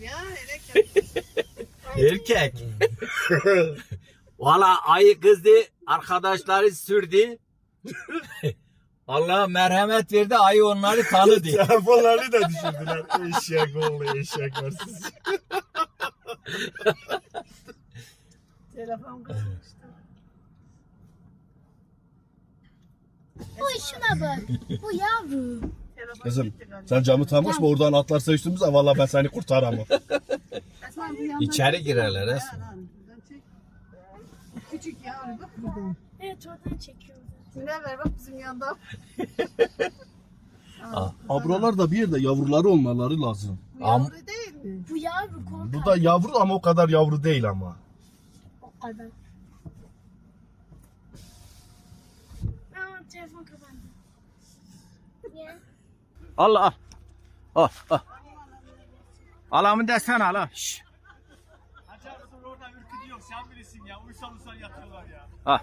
Ya. Erkek. Valla ayı kızdı, arkadaşları sürdü. Allah merhamet verdi, ayı onları tanıdı. Telefonlarını da düşürdüler. Eşek oğlu eşek var siz. Telefon kızmıştı. Bu şuna bak. Bu yavru. Kızım sen camı tanımış mı oradan atlarsa üstümüze valla ben seni kurtaramam. İçeri girerler Ya, Esma. Küçük yavru bak buradan. Evet oradan çekiyoruz. Şuna ver bak bizim yanda. Ha buralarda bir yerde yavruları olmaları lazım. Bu Am- yavru değil mi? Bu yavru korkak. Bu da yavru ama o kadar yavru değil ama. O kadar. Aa telefon kapandı. Niye? Allah al. Al al. Alamı desen al al. Şş. orada ürkütüyor sen bilirsin ya. Uysal uysal yatıyorlar ya. Al.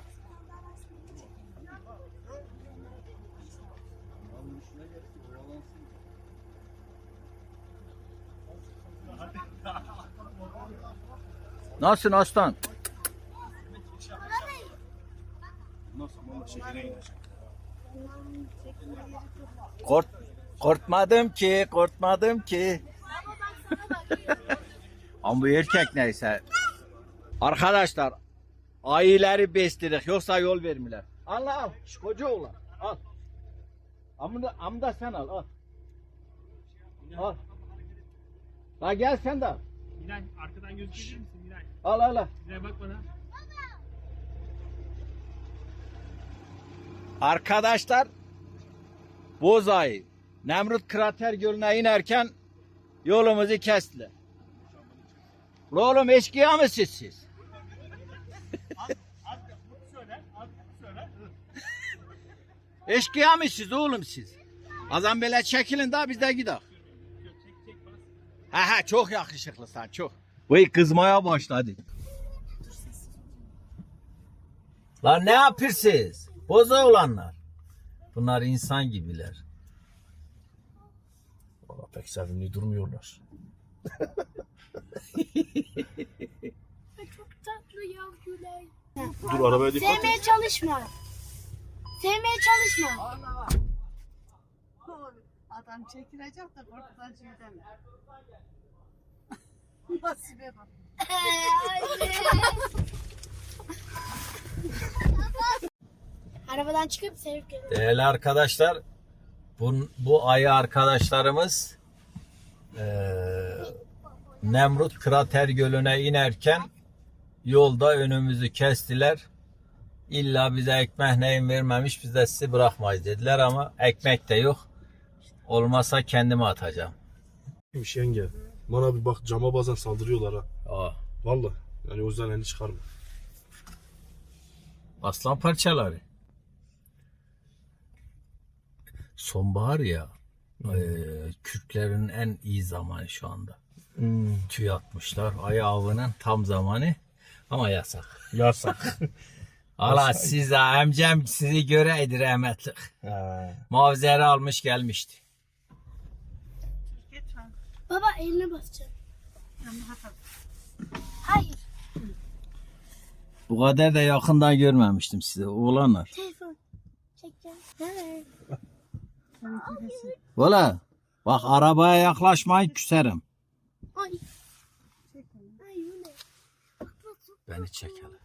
Nasılsın aslan? Nasıl ama şekere inecek. Kort, korkmadım ki, korkmadım ki. Ama bu erkek neyse. Arkadaşlar, ayıları besledik yoksa yol vermiyorlar. Al al, şu koca oğlan, al. Amda, amda sen al, al. Al. La gel sen de al. Miray arkadan gözükebilir misin Miray? Al al al. Miray bak bana. Arkadaşlar, Bozay, Nemrut Krater Gölü'ne inerken yolumuzu kestiler. Oğlum eşkıya mısınız siz? Eşkıya mısınız oğlum siz? Azam böyle çekilin daha biz de gidelim. Ha ha çok yakışıklısın çok. Vay kızmaya başladı. Lan ne yapıyorsunuz? Boza olanlar. Bunlar insan gibiler. Valla pek sevimli durmuyorlar. Çok tatlı yavrular. Dur arabaya dikkat et. Sevmeye çalışma. Sevmeye çalışma. Allah var. Adam çekilecek de korkudan deme. Nasibe bak. Arabadan çıkıp sevip geliyor. Değerli arkadaşlar, bu, bu ayı arkadaşlarımız eee, Nemrut Krater Gölü'ne inerken yolda önümüzü kestiler. İlla bize ekmek neyin vermemiş biz de sizi bırakmayız dediler ama ekmek de yok. Olmasa kendime atacağım. Kimmiş yenge. Bana bir bak cama bazen saldırıyorlar ha. Aa, Valla. Yani o yüzden elini çıkarma. aslan parçaları. Sonbahar ya. eee, Kürklerin en iyi zamanı şu anda. tüy atmışlar. Ay avının tam zamanı ama yasak. Yasak. Allah size amcam sizi göreydi rahmetlik. Mavzeri almış gelmişti. Baba eline basacağım. Hayır. Bu kadar da yakından görmemiştim sizi oğlanlar. Telefon. Çekeceğim. Valla bak arabaya yaklaşmayın küserim. Ay. Ay bu ne? Beni çekelim.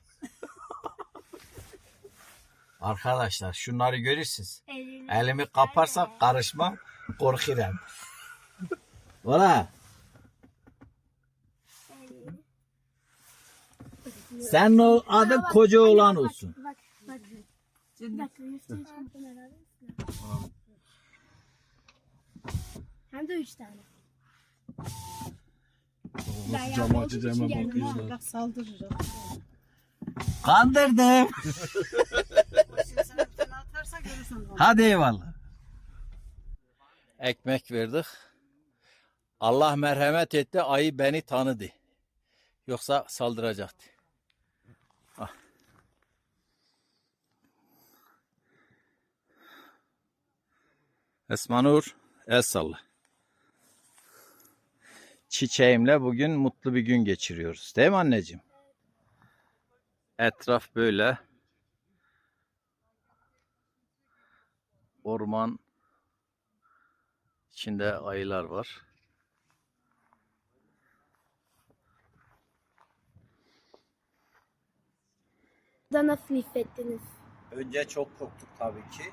Arkadaşlar şunları görürsünüz. Elini. Elimi kaparsak karışmam korkuyorum. Valla. Sen o adın koca oğlan olsun. Bak bak. Göstereceğim kamerada. Hem de üç tane. Nasıl camı açacağıma bakıyorlar. Bak saldırır. Kandırdım. Hadi eyvallah. Ekmek verdik. Allah merhamet etti. Ayı beni tanıdı. Yoksa saldıracaktı. Ah. Esma Nur, el salla. çiçeğimle bugün mutlu bir gün geçiriyoruz. Değil mi anneciğim? Etraf böyle. Orman içinde ayılar var. Da nasıl hissettiniz? Önce çok korktuk tabii ki.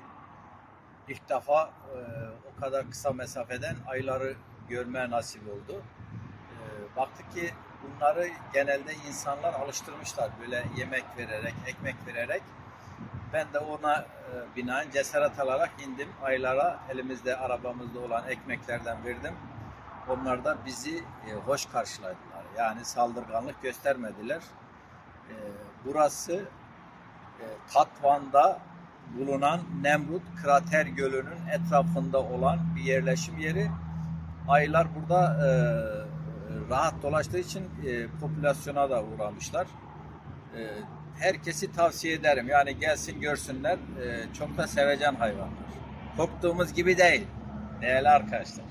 İlk defa e, o kadar kısa mesafeden ayıları görmeye nasip oldu. E, baktık ki bunları genelde insanlar alıştırmışlar böyle yemek vererek, ekmek vererek. Ben de ona e, binaen cesaret alarak indim ayılara elimizde arabamızda olan ekmeklerden verdim. Onlar da bizi e, hoş karşıladılar. Yani saldırganlık göstermediler. E, burası e, Tatvan'da bulunan Nemrut Krater Gölü'nün etrafında olan bir yerleşim yeri. Ayılar burada e, rahat dolaştığı için e, popülasyona da uğramışlar. E, herkesi tavsiye ederim. Yani gelsin görsünler. E, çok da sevecen hayvanlar. Korktuğumuz gibi değil. Değerli arkadaşlar.